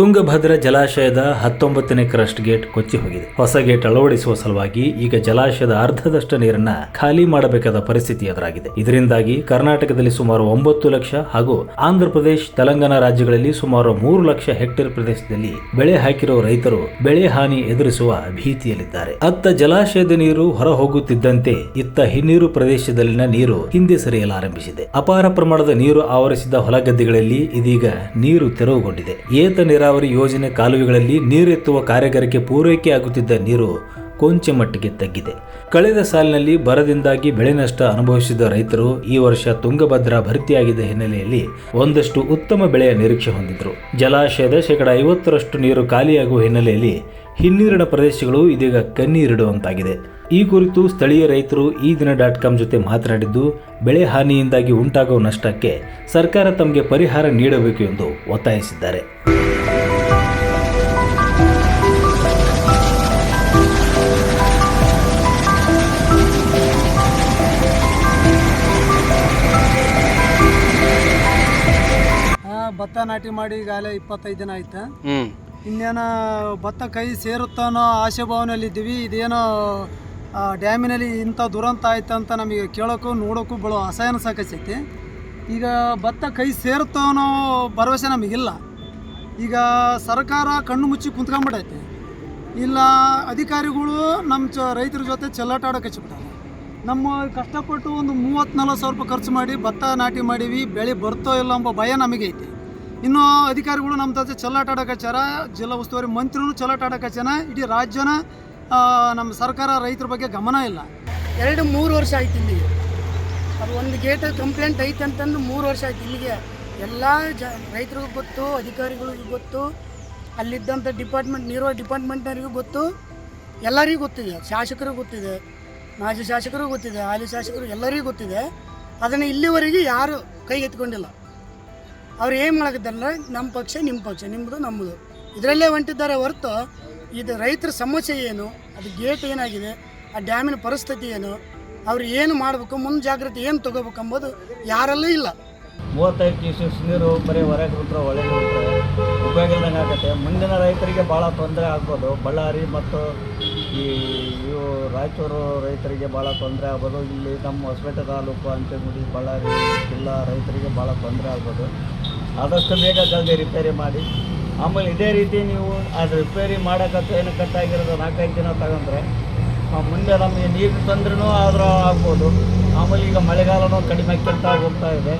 ತುಂಗಭದ್ರಾ ಜಲಾಶಯದ ಹತ್ತೊಂಬತ್ತನೇ crust gate ಕೊಚ್ಚಿ ಹೋಗಿದೆ. ಹೊಸ ಗೇಟ್ ಅಳವಡಿಸುವ ಸಲುವಾಗಿ ಈಗ ಜಲಾಶಯದ ಅರ್ಧದಷ್ಟು ನೀರನ್ನ ಖಾಲಿ ಮಾಡಬೇಕಾದ ಪರಿಸ್ಥಿತಿ ಎದುರಾಗಿದೆ. ಇದರಿಂದಾಗಿ ಕರ್ನಾಟಕದಲ್ಲಿ ಸುಮಾರು ಒಂಬತ್ತು ಲಕ್ಷ ಹಾಗೂ ಆಂಧ್ರ ಪ್ರದೇಶ, ತೆಲಂಗಾಣ ರಾಜ್ಯಗಳಲ್ಲಿ ಸುಮಾರು ಮೂರು ಲಕ್ಷ ಹೆಕ್ಟೇರ್ ಪ್ರದೇಶದಲ್ಲಿ ಬೆಳೆ ಹಾಕಿರುವ ರೈತರು ಬೆಳೆ ಹಾನಿ ಎದುರಿಸುವ ಭೀತಿಯಲ್ಲಿದ್ದಾರೆ. ಅತ್ತ ಜಲಾಶಯದ ನೀರು ಹೊರ ಹೋಗುತ್ತಿದ್ದಂತೆ ಇತ್ತ ಹಿನ್ನೀರು ಪ್ರದೇಶದಲ್ಲಿನ ನೀರು ಹಿಂದೆ ಸರಿಯಲಾರಂಭಿಸಿದೆ ಅಪಾರ ಪ್ರಮಾಣದ ನೀರು ಆವರಿಸಿದ ಹೊಲಗದ್ದೆಗಳಲ್ಲಿ ಇದೀಗ ನೀರು ತೆರವುಗೊಂಡಿದೆ. ಏತ ನೀರಾವರಿ ಯೋಜನೆ ಕಾಲುವೆಗಳಲ್ಲಿ ನೀರೆತ್ತುವ ಕಾರ್ಯಾಗಾರಕ್ಕೆ ಪೂರೈಕೆಯಾಗುತ್ತಿದ್ದ ನೀರು ಕೊಂಚ ಮಟ್ಟಿಗೆ ತಗ್ಗಿದೆ. ಕಳೆದ ಸಾಲಿನಲ್ಲಿ ಬರದಿಂದಾಗಿ ಬೆಳೆ ನಷ್ಟ ಅನುಭವಿಸಿದ ರೈತರು ಈ ವರ್ಷ ತುಂಗಭದ್ರಾ ಭರ್ತಿಯಾಗಿದ್ದ ಹಿನ್ನೆಲೆಯಲ್ಲಿ ಒಂದಷ್ಟು ಉತ್ತಮ ಬೆಳೆಯ ನಿರೀಕ್ಷೆ ಹೊಂದಿದ್ರು. ಜಲಾಶಯದ ಶೇಕಡ ಐವತ್ತರಷ್ಟು ನೀರು ಖಾಲಿಯಾಗುವ ಹಿನ್ನೆಲೆಯಲ್ಲಿ ಹಿನ್ನೀರಿನ ಪ್ರದೇಶಗಳು ಇದೀಗ ಕಣ್ಣೀರಿಡುವಂತಾಗಿದೆ. ಈ ಕುರಿತು ಸ್ಥಳೀಯ ರೈತರು ಈ ದಿನ ಡಾಟ್ ಕಾಮ್ ಜೊತೆ ಮಾತನಾಡಿದ್ದು, ಬೆಳೆ ಹಾನಿಯಿಂದಾಗಿ ಉಂಟಾಗುವ ನಷ್ಟಕ್ಕೆ ಸರ್ಕಾರ ತಮಗೆ ಪರಿಹಾರ ನೀಡಬೇಕು ಎಂದು ಒತ್ತಾಯಿಸಿದ್ದಾರೆ. ಭತ್ತ ನಾಟಿ ಮಾಡಿ ಈಗಾಗಲೇ ಇಪ್ಪತ್ತೈದು ದಿನ ಆಯ್ತು. ಇನ್ನೇನ ಇನ್ನೇನು ಭತ್ತ ಕೈ ಸೇರುತ್ತಾನೋ ಆಶೆ ಭಾವನೆಯಲ್ಲಿ ಇದ್ದೀವಿ. ಇದೇನೋ ಡ್ಯಾಮಿನಲ್ಲಿ ಇಂಥ ದುರಂತ ಆಯ್ತು ಅಂತ ನಮಗೆ ಕೇಳೋಕ್ಕೂ ನೋಡೋಕ್ಕೂ ಭಾಳ ಅಸಹನ ಸಾಕೈತಿ ಈಗ ಭತ್ತ ಕೈ ಸೇರುತ್ತೋ ಅನ್ನೋ ಭರವಸೆ ನಮಗಿಲ್ಲ ಈಗ ಸರ್ಕಾರ ಕಣ್ಣು ಮುಚ್ಚಿ ಕುಂತ್ಕೊಂಬಿಟ್ಟೈತೆ ಇಲ್ಲ ಅಧಿಕಾರಿಗಳು ನಮ್ಮ ಚ ರೈತರ ಜೊತೆ ಚೆಲ್ಲಾಟ ಆಡೋಕೆ ಹಚ್ಚಿಬಿಟ್ಟಾರೆ. ನಮ್ಮ ಕಷ್ಟಪಟ್ಟು ಒಂದು ಮೂವತ್ತು ನಲ್ವತ್ತು ಸಾವಿರ ರೂಪಾಯಿ ಖರ್ಚು ಮಾಡಿ ಭತ್ತ ನಾಟಿ ಮಾಡೀವಿ ಬೆಳೆ ಬರ್ತೋ ಇಲ್ಲ ಎಂಬ ಭಯ ನಮಗೈತಿ. ಇನ್ನು ಅಧಿಕಾರಿಗಳು ನಮ್ಮ ಜೊತೆ ಚಲ್ಲಾಟ ಆಡೋಕೆ ಹಚ್ಚಾರ ಜಿಲ್ಲಾ ಉಸ್ತುವಾರಿ ಮಂತ್ರಿನೂ ಚಲ್ಲಾಟ ಆಡೋಕೆ ಹಚ್ಚಾನ ಇಡೀ ರಾಜ್ಯನ ನಮ್ಮ ಸರ್ಕಾರ ರೈತರ ಬಗ್ಗೆ ಗಮನ ಇಲ್ಲ. ಎರಡು ಮೂರು ವರ್ಷ ಆಯ್ತು ಇಲ್ಲಿಗೆ. ಅದು ಒಂದು ಗೇಟ್ ಕಂಪ್ಲೇಂಟ್ ಐತೆ ಅಂತಂದು ಮೂರು ವರ್ಷ ಆಯ್ತು ಇಲ್ಲಿಗೆ. ಎಲ್ಲ ಜ, ರೈತರಿಗೂ ಗೊತ್ತು, ಅಧಿಕಾರಿಗಳಿಗೂ ಗೊತ್ತು, ಅಲ್ಲಿದ್ದಂಥ ಡಿಪಾರ್ಟ್ಮೆಂಟ್, ನೀರೋ ಡಿಪಾರ್ಟ್ಮೆಂಟ್ನವರಿಗೂ ಗೊತ್ತು. ಎಲ್ಲರಿಗೂ ಗೊತ್ತಿದೆ. ಶಾಸಕರಿಗೂ ಗೊತ್ತಿದೆ. ಮಾಜಿ ಶಾಸಕರು ಗೊತ್ತಿದೆ. ಹಾಲಿ ಶಾಸಕರು ಎಲ್ಲರಿಗೂ ಗೊತ್ತಿದೆ. ಅದನ್ನು ಇಲ್ಲಿವರೆಗೆ ಯಾರು ಕೈಗೆತ್ತಿಕೊಂಡಿಲ್ಲ ಅವ್ರು ಏನು ಮಾಡಕತ್ತಾರಲ್ಲ ನಮ್ಮ ಪಕ್ಷ ನಿಮ್ಮ ಪಕ್ಷ ನಿಮ್ಮದು ನಮ್ಮದು ಇದರಲ್ಲೇ ಹೊಂಟಿದ್ದಾರೆ ಹೊರತು, ಇದು ರೈತರ ಸಮಸ್ಯೆ ಏನು, ಅದು ಗೇಟ್ ಏನಾಗಿದೆ, ಆ ಡ್ಯಾಮಿನ ಪರಿಸ್ಥಿತಿ ಏನು, ಅವ್ರು ಏನು ಮಾಡಬೇಕು ಮುಂಜಾಗ್ರತೆ ಏನು ತೊಗೋಬೇಕು ಅಂಬೋದು ಯಾರಲ್ಲೂ ಇಲ್ಲ. ಮೂವತ್ತೈದು ಕ್ಯೂಸೆಕ್ಸ್ ನೀರು ಬರೀ ಹೊರಗೆ ಬಿಟ್ಟರೆ ಒಳಗೆ ಬಿಟ್ಟರೆ ಉಪಯೋಗ ಇಲ್ದಂಗೆ ಆಗುತ್ತೆ. ಮುಂದಿನ ರೈತರಿಗೆ ಭಾಳ ತೊಂದರೆ ಆಗ್ಬೋದು. ಬಳ್ಳಾರಿ ಮತ್ತು ಈ ಇವು ರಾಯಚೂರು ರೈತರಿಗೆ ಭಾಳ ತೊಂದರೆ ಆಗ್ಬೋದು. ಇಲ್ಲಿ ನಮ್ಮ ಹೊಸಪೇಟೆ ತಾಲೂಕು ಅಂಚೆಗುಡಿ ಬಳ್ಳಾರಿ ಜಿಲ್ಲಾ ರೈತರಿಗೆ ಭಾಳ ತೊಂದರೆ ಆಗ್ಬೋದು. ಆದಷ್ಟು ಬೇಗ ಜಲ್ದಿ ರಿಪೇರಿ ಮಾಡಿ. ಆಮೇಲೆ ಇದೇ ರೀತಿ ನೀವು ಅದು ರಿಪೇರಿ ಮಾಡೋಕ್ಕಂತೂ ಏನು ಕಟ್ಟಾಗಿರೋದು ನಾಲ್ಕೈದು ದಿನ ತಗೊಂಡ್ರೆ ಮುಂದೆ ನಮಗೆ ನೀರು ತಂದ್ರೂ ಆದರೂ ಆಗ್ಬೋದು. ಆಮೇಲೆ ಈಗ ಮಳೆಗಾಲನೂ ಕಡಿಮೆ ಕೆಡ್ತಾ ಹೋಗ್ತಾ ಇದೆ.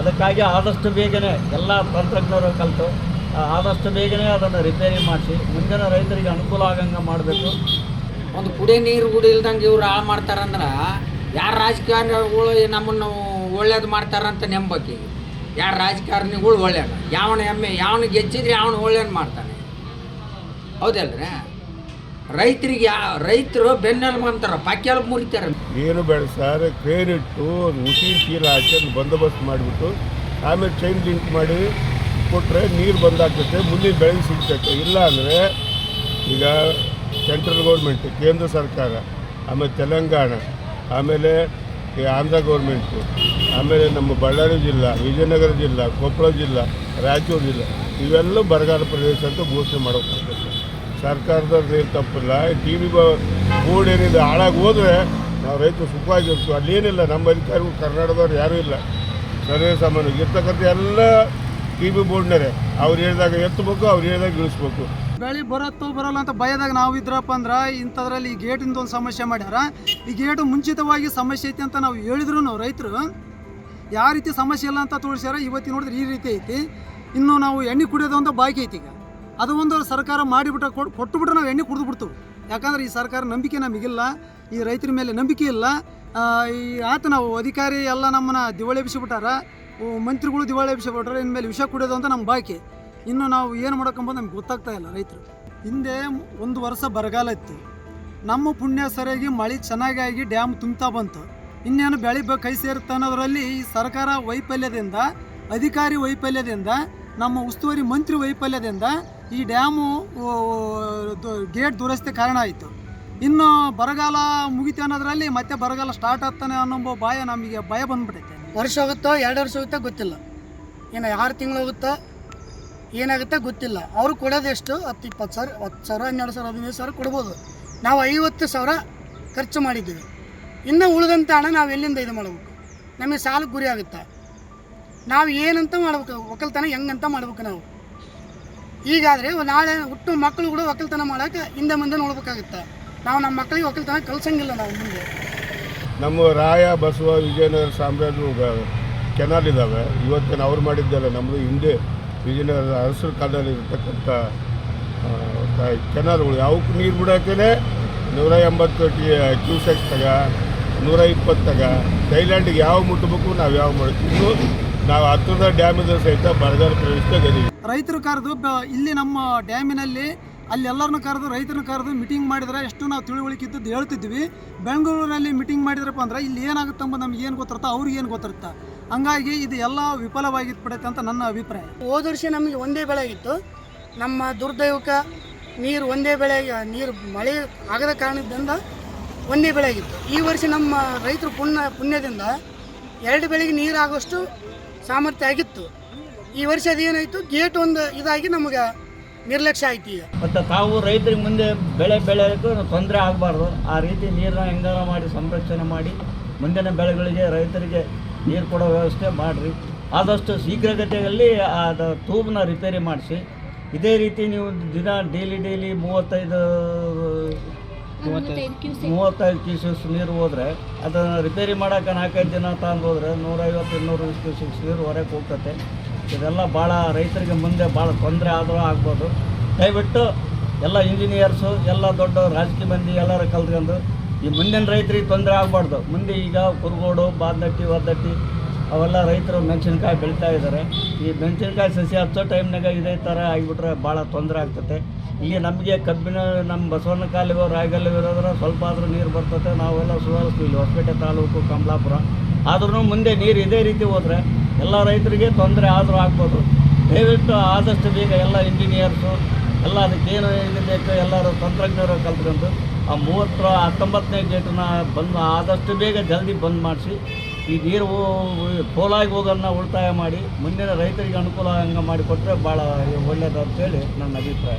ಅದಕ್ಕಾಗಿ ಆದಷ್ಟು ಬೇಗನೆ ಎಲ್ಲ ತಂತ್ರಜ್ಞರು ಕಲಿತು ಆದಷ್ಟು ಬೇಗನೆ ಅದನ್ನು ರಿಪೇರಿ ಮಾಡಿಸಿ, ಮುಂದಿನ ರೈತರಿಗೆ ಅನುಕೂಲ ಆಗಂಗೆ ಮಾಡಬೇಕು. ಒಂದು ಕುಡಿ ನೀರು ಕುಡಿ ಇಲ್ದಂಗೆ ಇವ್ರು ಹಾಳು ಮಾಡ್ತಾರಂದ್ರೆ, ಯಾರು ರಾಜಕಾರಣಿಗಳು ನಮ್ಮನ್ನು ಒಳ್ಳೇದು ಮಾಡ್ತಾರಂತ ನಂಬಕ್ಕೆ ಯಾರು ರಾಜಕಾರಣಿಗಳು ಒಳ್ಳೆಯ ಯಾವನ ಎಮ್ಮೆ ಯಾವನ ಗೆಚ್ಚಿದ್ರೆ ಯಾವನ ಒಳ್ಳೇದು ಮಾಡ್ತಾನೆ? ಹೌದಲ್ರ? ರೈತರಿಗೆ ರೈತರು ಬೆನ್ನೆಲುಬು ಅಂತಾರ ಪಕ್ಕೆಲ್ ಮುರಿತಾರೆ. ನೀರು ಬೆಳೆಸಾರೆ ಕೇರಿಟ್ಟು ಉಸಿ ಚೀಲ ಹಾಕಿ ಬಂದೋಬಸ್ತ್ ಮಾಡಿಬಿಟ್ಟು, ಆಮೇಲೆ ಚೈನ್ ಲಿಂಕ್ ಮಾಡಿ ಕೊಟ್ಟರೆ ನೀರು ಬಂದಾಗ್ತೈತೆ, ಮುಂದಿನ ಬೆಳೆ ಸಿಗ್ತೈತೆ. ಇಲ್ಲ ಅಂದರೆ ಈಗ ಸೆಂಟ್ರಲ್ ಗೌರ್ಮೆಂಟ್ ಕೇಂದ್ರ ಸರ್ಕಾರ, ಆಮೇಲೆ ತೆಲಂಗಾಣ, ಆಮೇಲೆ ಆಂಧ್ರ ಗೌರ್ಮೆಂಟು, ಆಮೇಲೆ ನಮ್ಮ ಬಳ್ಳಾರಿ ಜಿಲ್ಲಾ, ವಿಜಯನಗರ ಜಿಲ್ಲಾ, ಕೊಪ್ಪಳ ಜಿಲ್ಲಾ, ರಾಯಚೂರು ಜಿಲ್ಲಾ, ಇವೆಲ್ಲ ಬರಗಾಲ ಪ್ರದೇಶ ಅಂತ ಘೋಷಣೆ ಮಾಡೋಕೆ ಸರ್ಕಾರದವ್ರದ್ದು ಏನು ತಪ್ಪಿಲ್ಲ ಟಿ ವಿ ಬೋರ್ಡ್ ಏನಿದೆ ಹಾಳಾಗಿ ಹೋದರೆ ನಾವು ರೈತರು ಸುಖವಾಗಿರ್ತೀವಿ ಅಲ್ಲೇನಿಲ್ಲ ನಮ್ಮ ಅಧಿಕಾರಿಗಳು, ಕರ್ನಾಟಕದವ್ರು ಯಾರೂ ಇಲ್ಲ. ಸರ್ವೇ ಸಾಮಾನ್ಯ ಇರ್ತಕ್ಕಂಥ ಎಲ್ಲ ಟಿ ವಿ ಬೋರ್ಡ್ನರೇ ಅವ್ರು ಹೇಳಿದಾಗ ಎತ್ತಬೇಕು, ಅವ್ರು ಹೇಳಿದಾಗ ಇಳಿಸ್ಬೇಕು. ಬೆಳೆ ಬರತ್ತೋ ಬರಲ್ಲ ಅಂತ ಭಯದಾಗ ನಾವು ಇದ್ರಪ್ಪ ಅಂದ್ರೆ ಇಂಥದ್ರಲ್ಲಿ ಈ ಗೇಟಿಂದ ಒಂದು ಸಮಸ್ಯೆ ಮಾಡ್ಯಾರ. ಈ ಗೇಟು ಮುಂಚಿತವಾಗಿ ಸಮಸ್ಯೆ ಐತಿ ಅಂತ ನಾವು ಹೇಳಿದ್ರು ನಾವು ರೈತರು. ಯಾವ ರೀತಿ ಸಮಸ್ಯೆ ಇಲ್ಲ ಅಂತ ತೋರಿಸ್ಯಾರ ಇವತ್ತಿನ ನೋಡಿದ್ರೆ ಈ ರೀತಿ ಐತಿ. ಇನ್ನು ನಾವು ಎಣ್ಣೆ ಕುಡಿಯೋದು ಅಂತ ಬಾಕಿ ಐತಿ ಈಗ. ಅದು ಒಂದು ಸರ್ಕಾರ ಮಾಡಿಬಿಟ್ಟು ಕೊಟ್ಟು ಕೊಟ್ಟುಬಿಟ್ರೆ ನಾವು ಎಣ್ಣೆ ಕುಡಿದು ಯಾಕಂದ್ರೆ ಈ ಸರ್ಕಾರ ನಂಬಿಕೆ ನಮಗಿಲ್ಲ, ಈ ರೈತರ ಮೇಲೆ ನಂಬಿಕೆ ಇಲ್ಲ. ಈ ಆತ ನಾವು ಅಧಿಕಾರಿ ಎಲ್ಲ ನಮ್ಮನ್ನ ದಿವಾಳಿ ಎಬ್ಸಿಬಿಟ್ಟಾರ ಮಂತ್ರಿಗಳು ದಿವಾಳಿ ಎಬ್ಸಿಬಿಟ್ರೆ ಇನ್ಮೇಲೆ ವಿಷ ಕುಡಿಯೋದು ಅಂತ ನಮ್ಮ ಬಾಕಿ. ಇನ್ನು ನಾವು ಏನು ಮಾಡೋಕ್ಕಂಬೋದು ನಮ್ಗೆ ಗೊತ್ತಾಗ್ತಾ ಇಲ್ಲ ರೈತರು. ಹಿಂದೆ ಒಂದು ವರ್ಷ ಬರಗಾಲ ಇತ್ತು. ನಮ್ಮ ಪುಣ್ಯ ಸರಿಯಾಗಿ ಮಳೆ ಚೆನ್ನಾಗಿ ಆಗಿ ಡ್ಯಾಮ್ ತುಂಬ್ತಾ ಬಂತು. ಇನ್ನೇನು ಬೆಳೆ ಕೈ ಸೇರುತ್ತೆ ಅನ್ನೋದರಲ್ಲಿ ಸರ್ಕಾರ ವೈಫಲ್ಯದಿಂದ, ಅಧಿಕಾರಿ ವೈಫಲ್ಯದಿಂದ, ನಮ್ಮ ಉಸ್ತುವಾರಿ ಮಂತ್ರಿ ವೈಫಲ್ಯದಿಂದ ಈ ಡ್ಯಾಮು ಗೇಟ್ ದುರಸ್ತಿ ಕಾರಣ ಆಯಿತು. ಇನ್ನು ಬರಗಾಲ ಮುಗಿತು ಅನ್ನೋದ್ರಲ್ಲಿ ಮತ್ತೆ ಬರಗಾಲ ಸ್ಟಾರ್ಟ್ ಆಗ್ತಾನೆ ಅನ್ನೋ ಭಯ ನಮಗೆ ಭಯ ಬಂದ್ಬಿಟ್ಟೈತೆ ವರ್ಷ ಹೋಗುತ್ತೋ ಎರಡು ವರ್ಷ ಹೋಗುತ್ತೋ ಗೊತ್ತಿಲ್ಲ. ಇನ್ನು ಆರು ತಿಂಗಳು ಹೋಗುತ್ತೋ ಏನಾಗುತ್ತೆ ಗೊತ್ತಿಲ್ಲ. ಅವರು ಕೊಡೋದು ಎಷ್ಟು? ಹತ್ತು, ಇಪ್ಪತ್ತು ಸಾವಿರ, ಹತ್ತು ಸಾವಿರ, ಹನ್ನೆರಡು ಸಾವಿರ, ಹದಿನೈದು ಸಾವಿರ ಕೊಡ್ಬೋದು. ನಾವು ಐವತ್ತು ಸಾವಿರ ಖರ್ಚು ಮಾಡಿದ್ದೀವಿ. ಇನ್ನು ಉಳಿದಂಥ ಹಣ ನಾವು ಎಲ್ಲಿಂದ ಇದು ಮಾಡಬೇಕು? ನಮಗೆ ಸಾಲಕ್ಕೆ ಗುರಿ ಆಗುತ್ತೆ? ನಾವು ಏನಂತ ಮಾಡ್ಬೇಕು? ಒಕ್ಕಲ್ತನ ಹೆಂಗಂತ ಮಾಡ್ಬೇಕು ನಾವು? ಈಗಾದರೆ ನಾಳೆ ಹುಟ್ಟು ಮಕ್ಕಳು ಕೂಡ ಒಕ್ಕಲ್ತನ ಮಾಡೋಕೆ ಹಿಂದೆ ಮುಂದೆ ನೋಡ್ಬೇಕಾಗುತ್ತೆ. ನಾವು ನಮ್ಮ ಮಕ್ಕಳಿಗೆ ಒಕ್ಕಲ್ತನ ಕಲ್ಸಂಗಿಲ್ಲ ನಾವು ಮುಂದೆ. ನಮ್ಮ ರಾಯ, ಬಸವ, ವಿಜಯನಗರ ಸಾಮ್ರಾಜ್ಯ ಕೆನಾಲ್ ಇದ್ದಾವೆ ಇವತ್ತಿನ ಅವ್ರು ಮಾಡಿದ್ದಲ್ಲ ನಮ್ಮದು ಹಿಂದೆ ವಿಜಯನಗರದ ಹಸಿರು ಕಾಲದಲ್ಲಿ ಇರತಕ್ಕಂಥ ಕೆನಾಲ್ಗಳು ಅವಕ್ಕೆ ನೀರು ಬಿಡೋಕ್ಕೇ ನೂರ ಎಂಬತ್ತು ಟಿ ಕ್ಯೂಸೆಕ್ ತಗ, ನೂರ ಇಪ್ಪತ್ತಾಗ ತಗ, ಥೈಲ್ಯಾಂಡಿಗೆ ಯಾವ ಮುಟ್ಟಬೇಕು ನಾವು ಯಾವ ಮಾಡ್ತೀವಿ. ನಾವು ಹತ್ತಿರದ ಡ್ಯಾಮ್ ಇದ್ರೆ ಸಹಿತ ಬರಗಾಲ ಪ್ರವೇಶದಲ್ಲಿ ರೈತರು ಕರೆದು ಇಲ್ಲಿ ನಮ್ಮ ಡ್ಯಾಮಿನಲ್ಲಿ ಅಲ್ಲಿ ಎಲ್ಲರನ್ನು ಕರೆದು ರೈತರನ್ನ ಕರೆದು ಮೀಟಿಂಗ್ ಮಾಡಿದರೆ ಎಷ್ಟು ನಾವು ತಿಳುವಳಿಕೆ ಹೇಳ್ತಿದ್ವಿ. ಬೆಂಗಳೂರಿನಲ್ಲಿ ಮೀಟಿಂಗ್ ಮಾಡಿದ್ರಪ್ಪ ಅಂದ್ರೆ ಇಲ್ಲಿ ಏನಾಗುತ್ತಂಬ ನಮ್ಗೆ ಏನು ಗೊತ್ತಿರುತ್ತೆ ಅವ್ರಿಗೆ ಏನು ಗೊತ್ತಿರುತ್ತೆ? ಹಂಗಾಗಿ ಇದು ಎಲ್ಲ ವಿಫಲವಾಗಿದ್ದು ಬಿಡುತ್ತೆ ಅಂತ ನನ್ನ ಅಭಿಪ್ರಾಯ. ಹೋದ ವರ್ಷ ನಮಗೆ ಒಂದೇ ಬೆಳೆ ಇತ್ತು. ನಮ್ಮ ದುರ್ದೈವಕ ನೀರು ಒಂದೇ ಬೆಳೆ ನೀರು ಮಳೆ ಆಗದ ಕಾರಣದಿಂದ ಒಂದೇ ಬೆಳೆ ಆಗಿತ್ತು. ಈ ವರ್ಷ ನಮ್ಮ ರೈತರು ಪುಣ್ಯ ಪುಣ್ಯದಿಂದ ಎರಡು ಬೆಳೆಗೆ ನೀರು ಆಗೋಷ್ಟು ಸಾಮರ್ಥ್ಯ ಆಗಿತ್ತು. ಈ ವರ್ಷ ಅದೇನಾಯಿತು? ಗೇಟ್ ಒಂದು ಇದಾಗಿ ನಮಗೆ ನಿರ್ಲಕ್ಷ್ಯ ಆಯ್ತು ಈಗ. ಮತ್ತು ತಾವು ರೈತರಿಗೆ ಮುಂದೆ ಬೆಳೆ ಬೆಳೆಯೋಕ್ಕೂ ತೊಂದರೆ ಆಗಬಾರ್ದು. ಆ ರೀತಿ ನೀರನ್ನ ಹೆಂಗಾರ ಮಾಡಿ ಸಂರಕ್ಷಣೆ ಮಾಡಿ ಮುಂದಿನ ಬೆಳೆಗಳಿಗೆ ರೈತರಿಗೆ ನೀರು ಕೊಡೋ ವ್ಯವಸ್ಥೆ ಮಾಡಿರಿ. ಆದಷ್ಟು ಶೀಘ್ರಗತಿಯಲ್ಲಿ ಅದು ತೂಬನ್ನ ರಿಪೇರಿ ಮಾಡಿಸಿ. ಇದೇ ರೀತಿ ನೀವು ದಿನ ಡೈಲಿ ಡೈಲಿ ಮೂವತ್ತೈದು ಮೂವತ್ತೈದು ಕ್ಯೂಸೆಸ್ ನೀರು ಹೋದರೆ ಅದನ್ನು ರಿಪೇರಿ ಮಾಡೋಕೆ ನಾಲ್ಕೈದು ದಿನ ತಗೊಂಡು ಹೋದರೆ ನೂರೈವತ್ತು ಇನ್ನೂರು ಕ್ಯೂಸೆಸ್ ನೀರು ಹೊರಗೆ ಹೋಗ್ತತೆ. ಇದೆಲ್ಲ ಭಾಳ ರೈತರಿಗೆ ಮುಂದೆ ಭಾಳ ತೊಂದರೆ ಆದರೂ ಆಗ್ಬೋದು. ದಯವಿಟ್ಟು ಎಲ್ಲ ಇಂಜಿನಿಯರ್ಸು ಎಲ್ಲ ದೊಡ್ಡ ರಾಜಕೀಯ ಮಂದಿ ಎಲ್ಲರೂ ಕಲ್ತ್ಕೊಂಡು ಈ ಮುಂದಿನ ರೈತರಿಗೆ ತೊಂದರೆ ಆಗಬಾರ್ದು. ಮುಂದೆ ಈಗ ಕುರುಗೋಡು ಬಾದಟ್ಟಿ ಒದ್ದಟ್ಟಿ ಅವೆಲ್ಲ ರೈತರು ಮೆಣಸಿನ್ಕಾಯಿ ಬೆಳೀತಾ ಇದ್ದಾರೆ. ಈ ಮೆಣಸಿನ್ಕಾಯಿ ಸಸಿ ಹಚ್ಚೋ ಟೈಮ್ನಾಗ ಇದೇ ಥರ ಆಗಿಬಿಟ್ರೆ ಭಾಳ ತೊಂದರೆ ಆಗ್ತದೆ ಈಗ ನಮಗೆ ಕಬ್ಬಿನ ನಮ್ಮ ಬಸವನ ಕಾಲಿವೋ, ರಾಯಗಲ್ಲು ಇರೋದ್ರೆ ಸ್ವಲ್ಪ ಆದರೂ ನೀರು ಬರ್ತದೆ ನಾವೆಲ್ಲ ಸುಧಾರಿಸ್ತೀವಿ. ಇಲ್ಲಿ ಹೊಸಪೇಟೆ ತಾಲೂಕು, ಕಮಲಾಪುರ. ಆದ್ರೂ ಮುಂದೆ ನೀರು ಇದೇ ರೀತಿ ಹೋದರೆ ಎಲ್ಲ ರೈತರಿಗೆ ತೊಂದರೆ ಆದರೂ ಆಗ್ಬೋದು. ದಯವಿಟ್ಟು ಆದಷ್ಟು ಬೇಗ ಎಲ್ಲ ಇಂಜಿನಿಯರ್ಸು ಎಲ್ಲ ಅದಕ್ಕೇನು ಏನು ಬೇಕು, ಎಲ್ಲರೂ ತಂತ್ರಜ್ಞರು ಕಲ್ತ್ಕೊಂಡು ಆ ಮೂವತ್ತರ, ಹತ್ತೊಂಬತ್ತನೇ ಗೇಟನ್ನ ಬಂದ್ ಆದಷ್ಟು ಬೇಗ ಜಲ್ದಿ ಬಂದ್ ಮಾಡಿಸಿ, ಈ ನೀರು ಪೋಲಾಗಿ ಹೋಗೋದನ್ನ ಉಳಿತಾಯ ಮಾಡಿ, ಮುಂದಿನ ರೈತರಿಗೆ ಅನುಕೂಲ ಹಂಗೆ ಮಾಡಿಕೊಟ್ರೆ ಭಾಳ ಒಳ್ಳೆಯದು ಅಂತೇಳಿ ನನ್ನ ಅಭಿಪ್ರಾಯ.